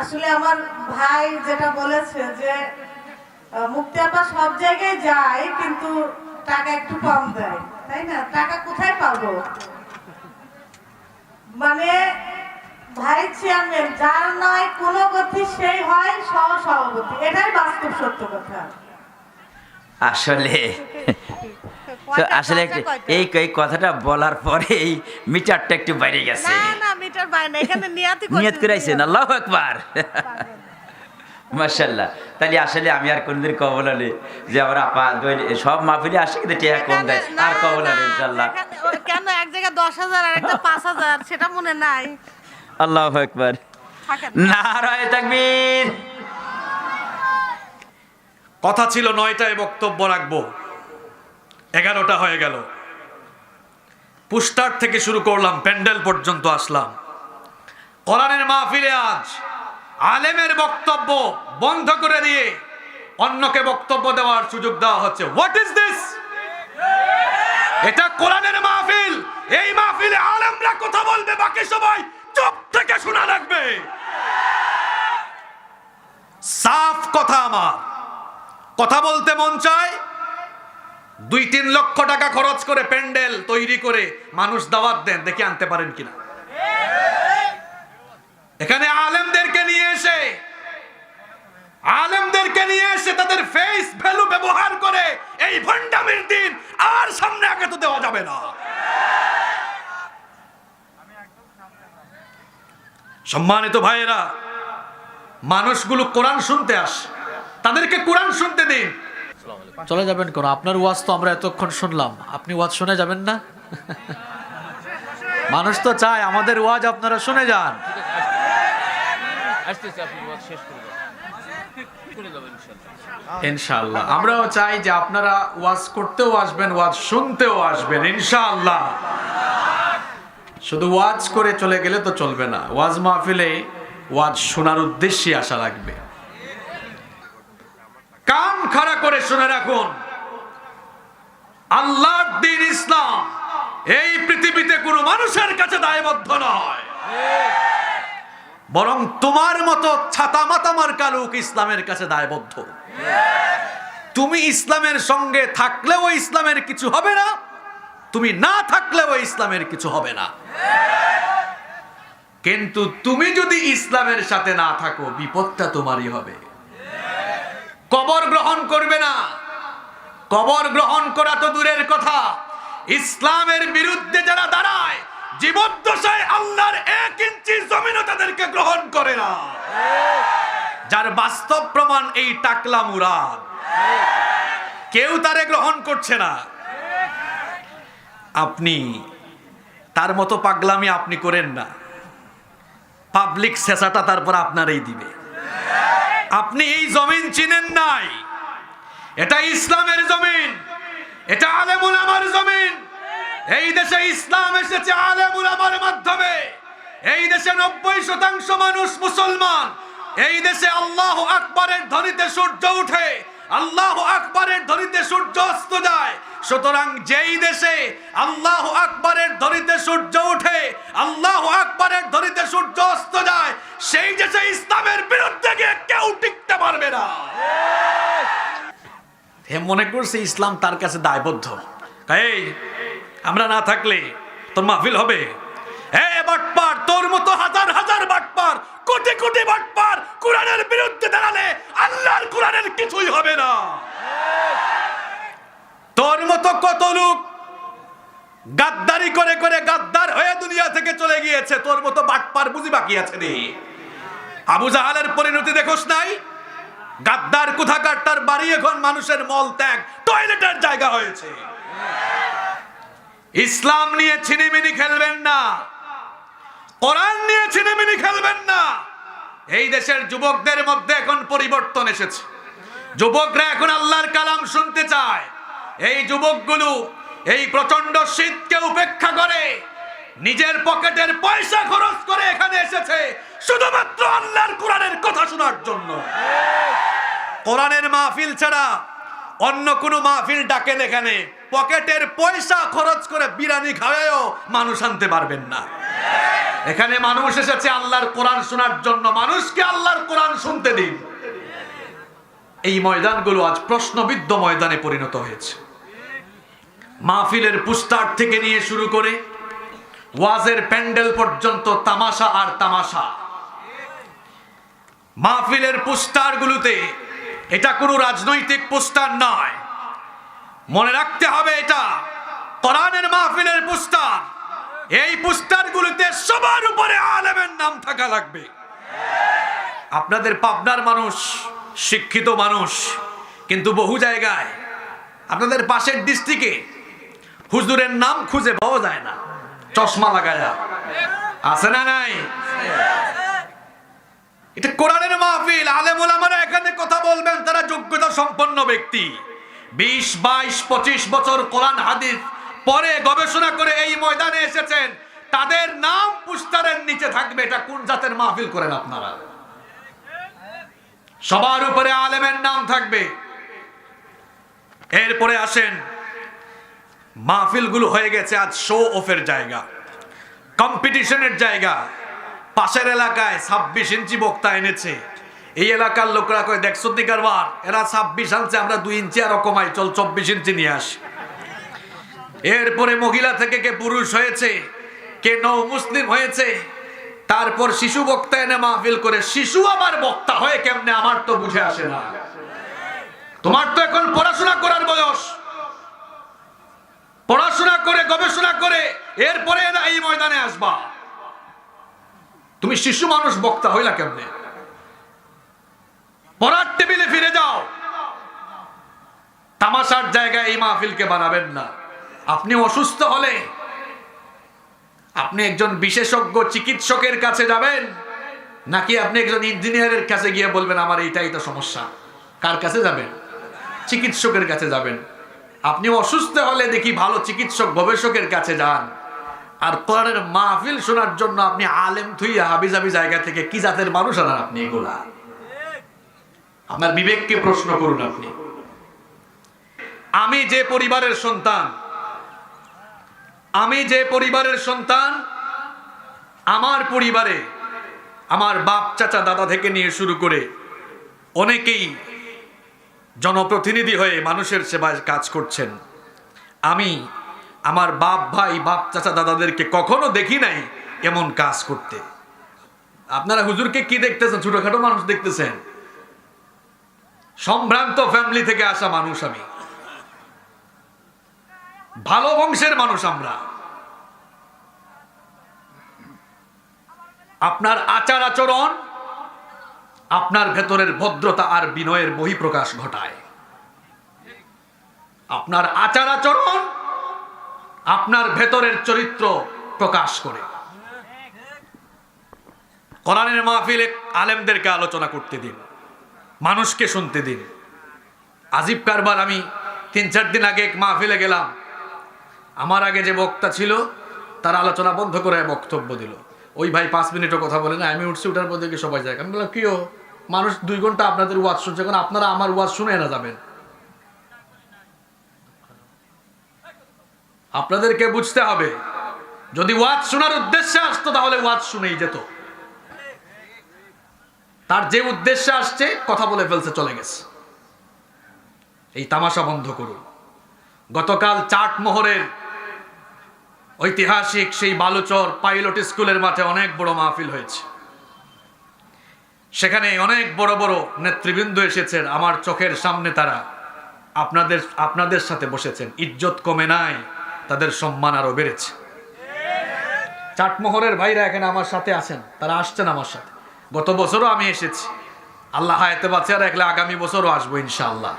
আসলে আমার ভাই যেটা বলেছে যে মুক্তি আপা সব জায়গায় যায় কিন্তু টাকা একটু কম দেয়। তাই না? টাকা কোথায় পাবো? মানে ভাই চেয়ারম্যান যার নয় কোনো গতি সেই হয় সহ সভাপতি এটাই বাস্তব সত্য কথা। আসলে আসলে এই এই কথাটা বলার পরে এই মিটারটা একটু বাইরে গেছে। না না এখানে নিয়াতি নিয়ত করে আইছেন আল্লাহ মার্শাল্লাহ তাহলে আসলে আমি আর কোনদিন কবল আলে যে আমার আপা সব মাহফিলে আসে কিন্তু টিয়া কম দেয়। আর কবল আলে ইনশাল্লাহ কেন এক জায়গায় দশ হাজার আর একটা পাঁচ হাজার? সেটা মনে নাই। আল্লাহ একবার নারায় তাকবীর। কথা ছিল নয়টায় বক্তব্য রাখব। এগারোটা হয়ে গেল। পুস্টার থেকে শুরু করলাম প্যান্ডেল পর্যন্ত আসলাম। কোরআনের মাহফিলে আজ আলেমের বক্তব্য বন্ধ করে দিয়ে অন্যকে বক্তব্য দেওয়ার সুযোগ দেওয়া হচ্ছে। হোয়াট ইজ দিস এটা কোরআনের মাহফিল। এই মাহফিলে আলেমরা কথা বলবে, বাকি সবাই চুপ থেকে শোনা রাখবে সাফ কথা আমার। কথা বলতে মন চায়, দুই তিন লক্ষ টাকা খরচ করে প্যান্ডেল তৈরি করে মানুষ দাওয়াত দেন, দেখে আনতে পারেন কিনা। এখানে আলেমদেরকে নিয়ে এসে, আলেমদেরকে নিয়ে এসে তাদের ফেস ভ্যালু ব্যবহার করে এই ভণ্ডামির দিন আর সামনে আগে তো দেওয়া যাবে না। সম্মানিত ভাইয়েরা, মানুষগুলো কোরআন শুনতে আসে। তাদেরকে কোরআন শুনতে দিন। চলে যাবেন কোন? আপনার ওয়াজ তো আমরা এতক্ষণ শুনলাম। আপনি ওয়াজ শুনে যাবেন না? মানুষ তো চায় আমাদের ওয়াজ আপনারা শুনে যান। ইনশাল্লাহ। আমরাও চাই যে আপনারা ওয়াজ করতেও আসবেন, ওয়াজ শুনতেও আসবেন ইনশাআল্লাহ শুধু ওয়াজ করে চলে গেলে তো চলবে না। ওয়াজ মাহফিলে ওয়াজ শোনার উদ্দেশ্যে আসা লাগবে। কান খাড়া করে শুনে রাখুন। আল্লাহর দিন ইসলাম এই পৃথিবীতে কোনো মানুষের কাছে দায়বদ্ধ নয়। বরং তোমার মতো ছাতা মাতামার কালুক ইসলামের কাছে দায়বদ্ধ। তুমি ইসলামের সঙ্গে থাকলেও ইসলামের কিছু হবে না, তুমি না থাকলেও ইসলামের কিছু হবে না। কিন্তু তুমি যদি ইসলামের সাথে না থাকো, বিপদটা তোমারই হবে। কবর গ্রহণ করবে না। কবর গ্রহণ করা তো দূরের কথা। ইসলামের বিরুদ্ধে যারা দাঁড়ায় জীবদ্দশায় আল্লাহর এক ইঞ্চি জমিনও তাদেরকে গ্রহণ করে না। যার বাস্তব প্রমাণ এই টাকলা মুরাদ। কেউ তারে গ্রহণ করছে না। আপনি, তার মতো পাগলামি আপনি করেন না। পাবলিক শেষাটা তারপর আপনারই দিবে। আপনি এই জমিন চিনেন নাই। এটা ইসলামের জমিন। এটা আলেমুল আমার জমিন। এই দেশে ইসলাম এসেছে আলেমুল আমার মাধ্যমে। এই দেশে নব্বই শতাংশ মানুষ মুসলমান। এই দেশে আল্লাহ আকবরের ধ্বনিতে সূর্য উঠে। আল্লাহ আকবরের ধ্বনিতে সূর্য অস্ত যায়। সুতরাং যেই দেশে আল্লাহ আকবরের ধ্বনিতে সূর্য উঠে আল্লাহ আকবরের ধ্বনিতে সূর্য অস্ত যায় সেই দেশে ইসলামের বিরুদ্ধে গিয়ে কেউ টিকতে পারবে না। হে মনে করছে ইসলাম তার কাছে দায়বদ্ধ। এই আমরা না থাকলে তোর মাহফিল হবে। হে বাটপার, তোর মতো হাজার হাজার বাটপার, কোটি কোটি বাটপার কোরআনের বিরুদ্ধে দাঁড়ালে আল্লাহর কোরআনের কিছুই হবে না। তোর মতো কত লোক গাদ্দারি করে করে গাদ্দার হয়ে দুনিয়া থেকে চলে গিয়েছে, তোর মতো বাটপার বুঝি বাকি আছে রে আবু জাহালের পরিণতি দেখোস নাই? গাদ্দার কোথাকার? তার বাড়ি এখন মানুষের মল ত্যাগ, টয়লেটের জায়গা হয়েছে। ইসলাম নিয়ে ছিনিমিনি খেলবেন না। কোরআন নিয়ে ছিনিমিনি খেলবেন না। এই দেশের যুবকদের মধ্যে এখন পরিবর্তন এসেছে। যুবকরা এখন আল্লাহর কালাম শুনতে চায়। এই যুবকগুলো এই প্রচণ্ড শীতকে উপেক্ষা করে নিজের পকেটের পয়সা খরচ করে এখানে এসেছে, শুধুমাত্র আল্লাহর কোরআনের কথা শোনার জন্য। কোরআনের মাহফিল ছাড়া অন্য কোনো মাহফিল ডাকেন এখানে। পকেটের পয়সা খরচ করে বিরানি খাওয়ায়ও মানুষ আনতে পারবেন না। এখানে মানুষ এসেছে আল্লাহর কোরআন শোনার জন্য। মানুষকে আল্লাহর কোরআন শুনতে দিন। এই ময়দানগুলো আজ প্রশ্নবিদ্ধ ময়দানে পরিণত হয়েছে। মাহফিলের পুস্তার থেকে নিয়ে শুরু করে ওয়াজের প্যান্ডেল পর্যন্ত তামাশা আর তামাশা। মাহফিলের পোস্টারগুলোতে এটা কোনো রাজনৈতিক পোস্টার নয়। মনে রাখতে হবে এটা কোরআনের মাহফিলের পোস্টার। এই পোস্টারগুলোতে সবার উপরে আলেমের নাম থাকা লাগবে। আপনাদের পাবনার মানুষ, শিক্ষিত মানুষ, কিন্তু বহু জায়গায় আপনাদের পাশের ডিস্ট্রিক্টে হুজুরের নাম খুঁজে পাওয়া যায় না। চশমা লাগায়া। আছে না নাই? এটা কোরআনের মাহফিল আলেম ওলামারা এখানে কথা বলবেন, তারা যোগ্যতা সম্পন্ন ব্যক্তি। বিশ, বাইশ, পঁচিশ বছর কোরআন, হাদিস পরে গবেষণা করে এই ময়দানে এসেছেন। তাদের নাম পুস্তারের নিচে থাকবে, এটা কোন জাতের মাহফিল করেন আপনারা? সবার উপরে আলেমের নাম থাকবে। এরপরে আসেন, মাহফিলগুলো হয়ে গেছে আজ শো অফের জায়গা কম্পিটিশনের জায়গা। পাশের এলাকায় ছাব্বিশ ইঞ্চি বক্তা এনেছে। এই এলাকার লোকরা কয় দেখছ নি কারবার, এরা ছাব্বিশ আনছে, আমরা দুই ইঞ্চি আরও কমাই, চল চব্বিশ ইঞ্চি নিয়ে আসি। এরপরে মহিলা থেকে কে পুরুষ হয়েছে, কে নৌ মুসলিম হয়েছে, তারপর শিশু বক্তা এনে মাহফিল করে, শিশু আমার বক্তা হয়ে কেমনে? আমার তো বুঝে আসে না। তোমার তো এখন পড়াশোনা করার বয়স। পড়াশোনা করে, গবেষণা করে, এরপরে এই ময়দানে আসবা। তুমি শিশু মানুষ, বক্তা হইলা কেমনে? পড়ার টেবিলে ফিরে যাও। তামাশার জায়গায় এই মাহফিলকে বানাবেন না। আপনি অসুস্থ হলে আপনি একজন বিশেষজ্ঞ চিকিৎসকের কাছে যাবেন, নাকি আপনি একজন ইঞ্জিনিয়ারের কাছে গিয়ে বলবেন, আমার এইটাই তো সমস্যা কার কাছে যাবেন? চিকিৎসকের কাছে যাবেন। আপনি অসুস্থ হলে দেখি ভালো চিকিৎসক, গবেষকের কাছে যান। আর কোরআনের মাহফিল শোনার জন্য আপনি আলেম থুইয়া হাবিজাবি জায়গা থেকে কি জাতের মানুষ আনার আপনি এগুলা? আপনার বিবেককে প্রশ্ন করুন আপনি। আমি যে পরিবারের সন্তান, আমি যে পরিবারের সন্তান, আমার পরিবারে আমার বাপ, চাচা, দাদা থেকে নিয়ে শুরু করে অনেকেই জনপ্রতিনিধি হয়ে মানুষের সেবায় কাজ করছেন। আমি আমার বাপ ভাই, বাপ চাচা দাদাদেরকে কখনো দেখি নাই এমন কাজ করতে। আপনারা হুজুরকে কি দেখতেছেন? ছোটখাটো মানুষ দেখতেছেন? সম্ভ্রান্ত ফ্যামিলি থেকে আসা মানুষ আমি। ভালো বংশের মানুষ আমরা। আপনার আচার আচরণ, আপনার ভেতরের ভদ্রতা আর বিনয়ের বহিঃপ্রকাশ ঘটায়। আপনার আচার আচরণ আপনার ভেতরের চরিত্র প্রকাশ করে। কোরআনের মাহফিলে আলেমদেরকে আলোচনা করতে দিন, মানুষকে শুনতে দিন। আজিব কারবার, আমি তিন চার দিন আগে এক মাহফিলে গেলাম। আমার আগে যে বক্তা ছিল, তার আলোচনা বন্ধ করে বক্তব্য দিল। ওই ভাই পাঁচ মিনিটও কথা বলে না আমি উঠছি, উঠার পর দেখি সবাই যায়। আমি বললাম কিও মানুষ দুই ঘণ্টা আপনাদের ওয়াজ শুনছে, এখন আপনারা আমার ওয়াজ শুনে না যাবেন। আপনাদেরকে বুঝতে হবে। যদি ওয়াজ শোনার উদ্দেশ্যে আসতো, তাহলে ওয়াজ শুনেই যেত। তার যে উদ্দেশ্যে আসছে, কথা বলে ফেলছে, চলে গেছে। এই তামাশা বন্ধ করুন। গতকাল চাটমোহরের ঐতিহাসিক সেই বালুচর পাইলট স্কুলের মাঠে অনেক বড় মাহফিল হয়েছে। সেখানে অনেক বড় বড় নেতৃবৃন্দ এসেছেন। আমার চোখের সামনে তারা আপনাদের আপনাদের সাথে বসেছেন। ইজ্জত কমে নাই। তাদের সম্মান আরও বেড়েছে। চাটমোহরের ভাইরা এখানে আমার সাথে আছেন, তারা আসছেন আমার সাথে। গত বছরও আমি এসেছি। আল্লাহ হায়াতে আর রাখলে আগামী বছরও আসব ইনশাআল্লাহ।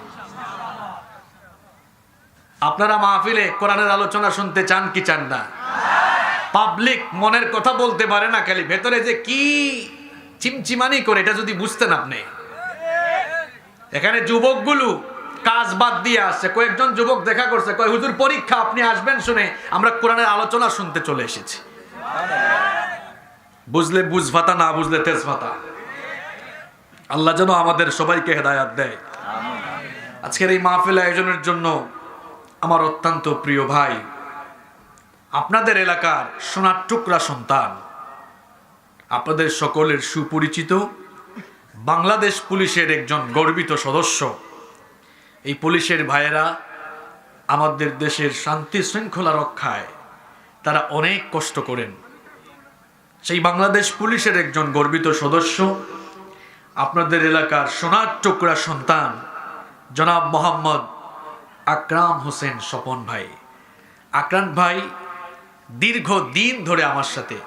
আপনারা মাহফিলে কোরআনের আলোচনা শুনতে চান কি চান না? পাবলিক মনের কথা বলতে পারে না খালি, ভেতরে যে কি চিমচিমানি করে, এটা যদি বুঝতেন আপনি। এখানে যুবকগুলো কাজ বাদ দিয়ে আসছে, কয়েকজন যুবক দেখা করছে, কয়, হুজুর, পরীক্ষা, আপনি আসবেন শুনে আমরা কোরআনের আলোচনা শুনতে চলে এসেছি। বুঝলে বুঝ ভাতা না বুঝলে তেজ ভাতা আল্লাহ যেন আমাদের সবাইকে হেদায়াত দেয়। আজকের এই মাহফিল আয়োজনের জন্য আমার অত্যন্ত প্রিয় ভাই, আপনাদের এলাকার সোনার টুকরা সন্তান, আপনাদের সকলের সুপরিচিত বাংলাদেশ পুলিশের একজন গর্বিত সদস্য এই পুলিশের ভাইয়েরা আমাদের দেশের শান্তি শৃঙ্খলা রক্ষায় তারা অনেক কষ্ট করেন। সেই বাংলাদেশ পুলিশের একজন গর্বিত সদস্য, আপনাদের এলাকার সোনার টুকরা সন্তান, জনাব মোহাম্মদ আকরাম হোসেন স্বপন ভাই। আকরাম ভাই দীর্ঘ দিন ধরে আমার সাথে।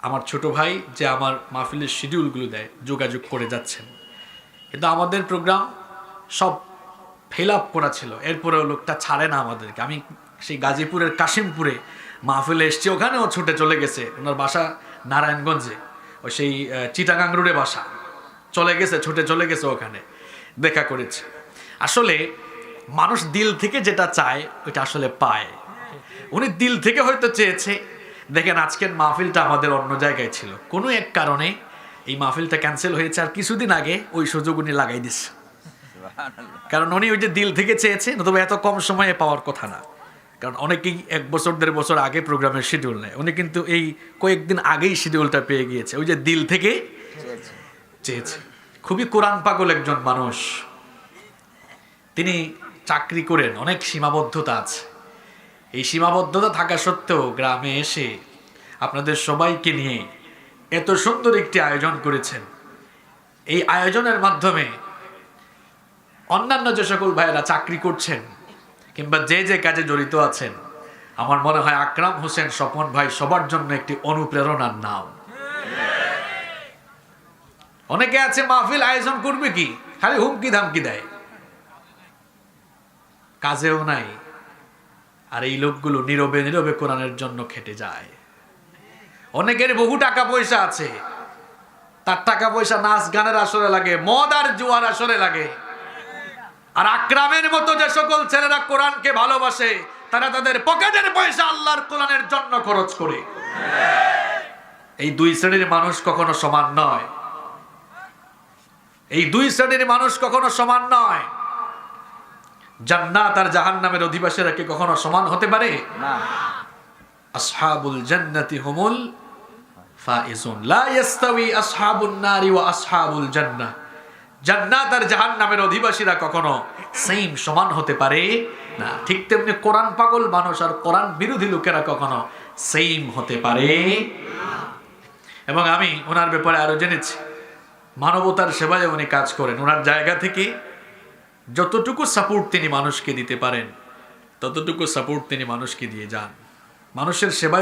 আমার ছোট ভাই যে আমার মাহফিলের শিডিউলগুলো দেয়, যোগাযোগ করে যাচ্ছেন। কিন্তু আমাদের প্রোগ্রাম সব ফেল আপ করা ছিল। এরপরেও লোকটা ছাড়ে না আমাদেরকে। আমি সেই গাজীপুরের কাশিমপুরে মাহফিলে এসছি, ওখানেও ছুটে চলে গেছে। ওনার বাসা নারায়ণগঞ্জে, ওই সেই চিটাগাং রোডে বাসা। চলে গেছে, ছুটে চলে গেছে ওখানে। দেখা করেছে। আসলে মানুষ দিল থেকে যেটা চায়, ওইটা আসলে পায়। উনি দিল থেকে হয়তো চেয়েছে। দেখেন, আজকের মাহফিলটা আমাদের অন্য জায়গায় ছিল। কোনো এক কারণে এই মাহফিলটা ক্যান্সেল হয়েছে আর কিছুদিন আগে ওই সুযোগ উনি লাগাই দিচ্ছে কারণ উনি ওই যে দিল থেকে চেয়েছে নতুবা এত কম সময়ে পাওয়ার কথা না। কারণ অনেকেই এক বছর দেড় বছর আগে প্রোগ্রামের শিডিউল নেয়। উনি কিন্তু এই কয়েকদিন আগেই শিডিউলটা পেয়ে গিয়েছে। ওই যে দিল থেকে চেয়েছে। খুবই কোরআন পাগল একজন মানুষ। তিনি চাকরি করেন অনেক সীমাবদ্ধতা আছে। এই সীমাবদ্ধতা থাকা সত্ত্বেও গ্রামে এসে আপনাদের সবাইকে নিয়ে এত সুন্দর একটি আয়োজন করেছেন। এই আয়োজনের মাধ্যমে অন্যান্য যে সকল ভাইয়েরা চাকরি করছেন কিংবা যে যে কাজে জড়িত আছেন, আমার মনে হয় আকরাম হোসেন স্বপন ভাই সবার জন্য একটি অনুপ্রেরণার নাম। অনেকে আছে মাহফিল আয়োজন করবে কি, খালি হুমকি ধামকি দেয়। কাজেও নাই, আর এই লোকগুলো নীরবে নীরবে কোরআনের জন্য খেটে যায়। অনেকের বহু টাকা পয়সা আছে, তার টাকা পয়সা নাচ গানের আসরে লাগে, মদ আর জুয়ার আসরে লাগে। আর আকরামের মতো যে সকল ছেলেরা কোরআনকে ভালোবাসে তারা তাদের পকেটের পয়সা আল্লাহর কোরআনের জন্য খরচ করে। এই দুই শ্রেণির মানুষ কখনো সমান নয়। এই দুই শ্রেণির মানুষ কখনো সমান নয়। জান্নাত আর জাহান্নামের অধিবাসীরা কি কখনো সমান হতে পারে? আসহাবুল জান্নাতি হুমুল ফাইজুন। লা ইয়াস্তাওয়ি আসহাবুন নারি ওয়া আসহাবুল জান্নাহ। জান্নাত আর জাহান্নামের অধিবাসীরা কখনো সেম সমান হতে পারে না। ঠিক তেমনি কোরআন পাগল মানুষ আর কোরআন বিরোধী লোকেরা কখনো সেম হতে পারে এবং আমি ওনার ব্যাপারে আরও জেনেছি। মানবতার সেবায় উনি কাজ করেন। ওনার জায়গা থেকে যতটুকু সাপোর্ট তিনি মানুষকে দিতে পারেন, ততটুকু সাপোর্ট তিনি মানুষকে দিয়ে যান। মানুষের সেবায়